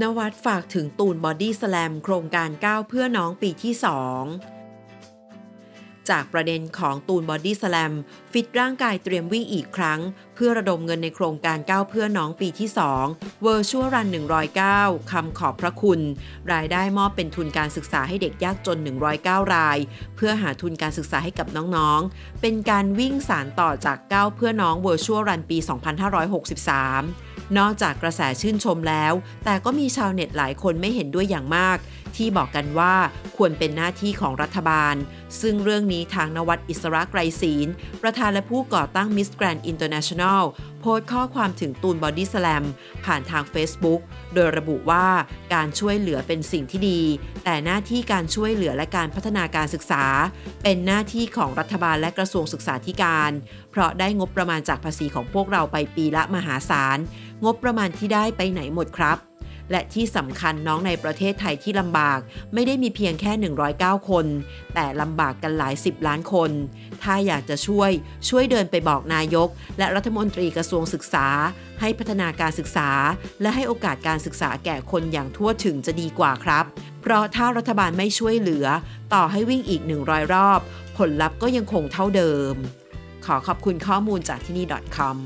นวัดฝากถึงตูนบอดี้สแลมโครงการก้าวเพื่อน้องปีที่2 จากประเด็นของตูนบอดี้สแลมฟิตร่างกายเตรียมวิ่งอีกครั้ง เพื่อระดมเงินในโครงการก้าวเพื่อน้องปีที่ 2 v i r t u a l Run 109 คำขอบพระคุณ รายได้มอบเป็นทุนการศึกษาให้เด็กยากจน 109 ราย เพื่อหาทุนการศึกษาให้กับน้องๆ เป็นการวิ่งสารต่อจากก้าวเพื่อน้อง Virtual Run ปี 2563 นอกจากกระแสชื่นชมแล้ว แต่ก็มีชาวเน็ตหลายคนไม่เห็นด้วยอย่างมาก ที่บอกกันว่าควรเป็นหน้าที่ของรัฐบาล ซึ่งเรื่องนี้ทางนวัดอิสระไกรศีลประธานและผู้ก่อตั้งมิสแกรนด์อินเตอร์เนชั่นแนลโพสต์ข้อความถึงตูนบอดี้สแลมผ่านทาง Facebook โดยระบุว่าการช่วยเหลือเป็นสิ่งที่ดี แต่หน้าที่การช่วยเหลือและการพัฒนาการศึกษา เป็นหน้าที่ของรัฐบาลและกระทรวงศึกษาธิการ เพราะได้งบประมาณจากภาษีของพวกเราไปปีละมหาศาล งบประมาณที่ได้ไปไหนหมดครับ และที่สำคัญน้องในประเทศไทยที่ลำบาก ไม่ได้มีเพียงแค่ 109 คน แต่ลำบากกันหลายสิบล้านคน ถ้าอยากจะช่วย ช่วยเดินไปบอกนายก และรัฐมนตรีกระทรวงศึกษา ให้พัฒนาการศึกษา และให้โอกาสการศึกษาแก่คนอย่างทั่วถึงจะดีกว่าครับ เพราะถ้ารัฐบาลไม่ช่วยเหลือ ต่อให้วิ่งอีก 100 รอบ ผลลัพธ์ก็ยังคงเท่าเดิม ขอขอบคุณข้อมูลจากที่นี่ .com